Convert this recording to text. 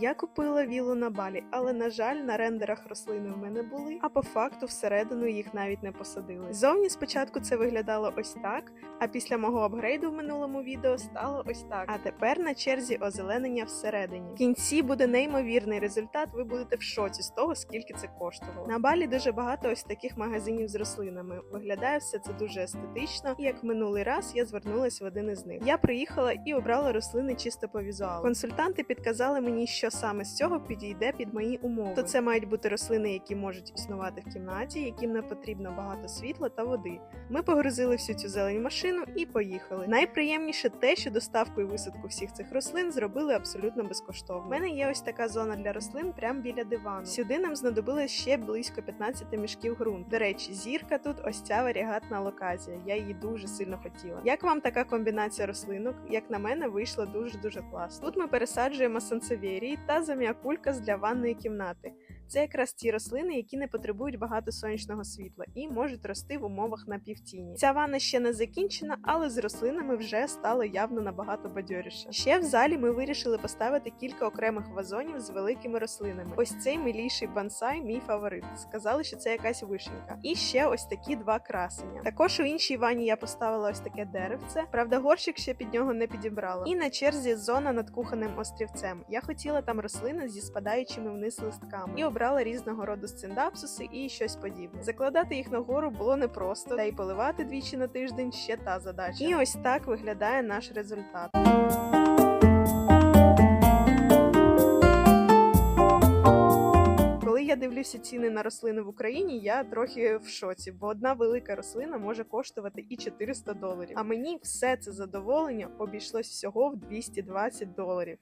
Я купила вілу на балі, але на жаль, на рендерах рослини в мене були, а по факту всередину їх навіть не посадили. Зовні спочатку це виглядало ось так, а після мого апгрейду в минулому відео стало ось так. А тепер на черзі озеленення всередині. В кінці буде неймовірний результат. Ви будете в шоці з того, скільки це коштувало. На балі дуже багато ось таких магазинів з рослинами. Виглядає все це дуже естетично, і як минулий раз я звернулася в один із них. Я приїхала і обрала рослини чисто по візуалу. Консультанти підказали мені, що саме з цього підійде під мої умови. То це мають бути рослини, які можуть існувати в кімнаті, яким не потрібно багато світла та води. Ми погрузили всю цю зелень машину і поїхали. Найприємніше те, що доставку і висадку всіх цих рослин зробили абсолютно безкоштовно. У мене є ось така зона для рослин прямо біля дивану. Сюди нам знадобилось ще близько 15 мішків ґрунт. До речі, зірка тут ось ця варігатна локація. Я її дуже сильно хотіла. Як вам така комбінація рослинок? Як на мене, вийшла дуже дуже класно. Тут ми пересаджуємо сансевєрії та заміакулькас для ванної кімнати. Це якраз ті рослини, які не потребують багато сонячного світла і можуть рости в умовах на півтіні. Ця ванна ще не закінчена, але з рослинами вже стало явно набагато бадьоріше. Ще в залі ми вирішили поставити кілька окремих вазонів з великими рослинами. Ось цей миліший бонсай, мій фаворит. Сказали, що це якась вишенька. І ще ось такі два красення. Також у іншій ванні я поставила ось таке деревце. Правда, горщик ще під нього не підібрала. І на черзі зона над кухонним острівцем. Я хотіла там рослини зі спадаючими вниз листками і обрала різного роду сциндапсуси і щось подібне. Закладати їх нагору було непросто, та й поливати двічі на тиждень ще та задача. І ось так виглядає наш результат. Я дивлюся ціни на рослини в Україні, я трохи в шоці, бо одна велика рослина може коштувати і 400 доларів. А мені все це задоволення обійшлось всього в 220 доларів.